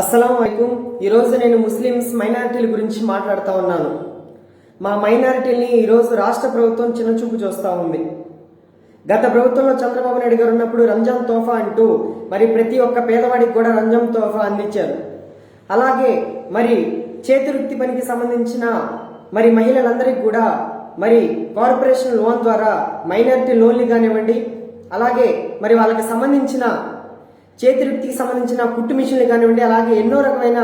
అస్సలం అయికం ఈరోజు నేను ముస్లిమ్స్ మైనారిటీల గురించి మాట్లాడుతూ ఉన్నాను. మా మైనారిటీల్ని ఈరోజు రాష్ట్ర ప్రభుత్వం చిన్నచూపు చూస్తూ ఉంది. గత ప్రభుత్వంలో చంద్రబాబు నాయుడు గారు ఉన్నప్పుడు రంజాన్ తోఫా అంటూ మరి ప్రతి ఒక్క పేదవాడికి కూడా రంజాన్ తోఫా అందించారు. అలాగే మరి చేతి వృత్తి పనికి సంబంధించిన మరి మహిళలందరికీ కూడా మరి కార్పొరేషన్ లోన్ ద్వారా మైనారిటీ లోన్లు కానివ్వండి అలాగే మరి వాళ్ళకి సంబంధించిన చేతి వృత్తికి సంబంధించిన కుట్టు మిషన్లు కానివ్వండి అలాగే ఎన్నో రకమైన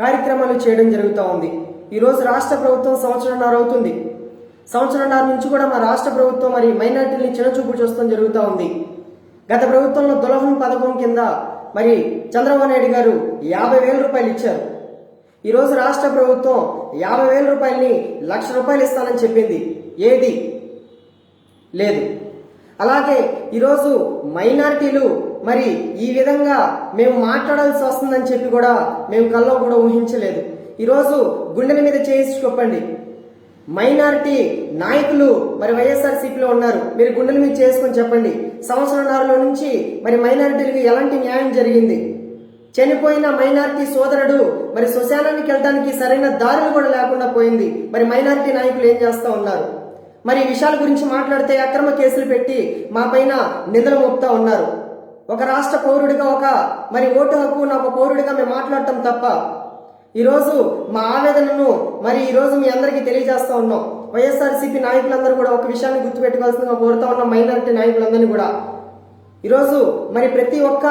కార్యక్రమాలు చేయడం జరుగుతూ ఉంది. ఈరోజు రాష్ట్ర ప్రభుత్వం సంవత్సరంన్నర అవుతుంది. సంవత్సరంన్నర నుంచి కూడా మా రాష్ట్ర ప్రభుత్వం మరి మైనార్టీని చిన్నచూపు చూస్తాం జరుగుతూ ఉంది. గత ప్రభుత్వంలో దులహం పథకం కింద మరి చంద్రబాబు నాయుడు గారు యాభై వేల రూపాయలు ఇచ్చారు. ఈరోజు రాష్ట్ర ప్రభుత్వం యాభై వేల రూపాయలని లక్ష రూపాయలు ఇస్తానని చెప్పింది. ఏది? లేదు. అలాగే ఈరోజు మైనారిటీలు మరి ఈ విధంగా మేము మాట్లాడాల్సి వస్తుందని చెప్పి కూడా మేము కల్లో కూడా ఊహించలేదు. ఈరోజు గుండెల మీద చేసి చెప్పండి మైనారిటీ నాయకులు మరి వైఎస్ఆర్సీపీలో ఉన్నారు. మీరు గుండెల మీద చేసుకొని చెప్పండి. సంవత్సరంన్నరలో నుంచి మరి మైనారిటీలకు ఎలాంటి న్యాయం జరిగింది? చనిపోయిన మైనారిటీ సోదరుడు మరి శ్మశానానికి వెళ్ళడానికి సరైన దారులు కూడా లేకుండా పోయింది. మరి మైనారిటీ నాయకులు ఏం చేస్తూ ఉన్నారు? మరి ఈ విషయాల గురించి మాట్లాడితే అక్రమ కేసులు పెట్టి మా పైన నిధులు మోపుతా ఉన్నారు. ఒక రాష్ట్ర పౌరుడిగా ఒక మరి ఓటు హక్కు నాకు పౌరుడిగా మేము మాట్లాడటం తప్ప ఈరోజు మా ఆవేదనను మరి ఈరోజు మీ అందరికీ తెలియజేస్తా ఉన్నాం. వైఎస్ఆర్సీపీ నాయకులందరూ కూడా ఒక విషయాన్ని గుర్తుపెట్టుకోవాల్సిందిగా కోరుతా ఉన్నాం మైనారిటీ నాయకులందరినీ కూడా. ఈరోజు మరి ప్రతి ఒక్క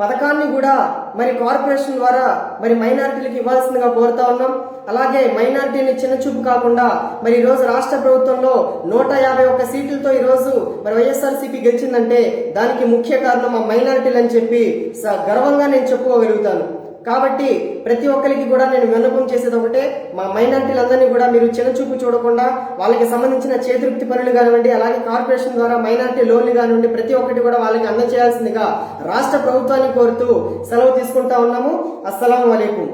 పథకాన్ని కూడా మరి కార్పొరేషన్ ద్వారా మరి మైనార్టీలకు ఇవ్వాల్సిందిగా కోరుతా ఉన్నాం. అలాగే మైనార్టీని చిన్న చూపు కాకుండా మరి ఈ రోజు రాష్ట్ర ప్రభుత్వంలో నూట యాభై ఒక్క సీట్లతో ఈ రోజు మరి వైఎస్ఆర్సీపీ గెలిచిందంటే దానికి ముఖ్య కారణం మా మైనార్టీలు అని చెప్పి స- గర్వంగా నేను చెప్పుకోగలుగుతాను. కాబట్టి ప్రతి ఒక్కరికి కూడా నేను విన్నపం చేసేది ఒకటే మా మైనార్టీలందరినీ కూడా మీరు చిన్నచూపు చూడకుండా వాళ్ళకి సంబంధించిన చేతివృత్తి పనులు కానివ్వండి అలాగే కార్పొరేషన్ ద్వారా మైనార్టీ లోన్లు కానివ్వండి ప్రతి ఒక్కటి కూడా వాళ్ళకి అందజేయాల్సిందిగా రాష్ట్ర ప్రభుత్వాన్ని కోరుతూ సెలవు తీసుకుంటా ఉన్నాము. అస్సలం వలైకుం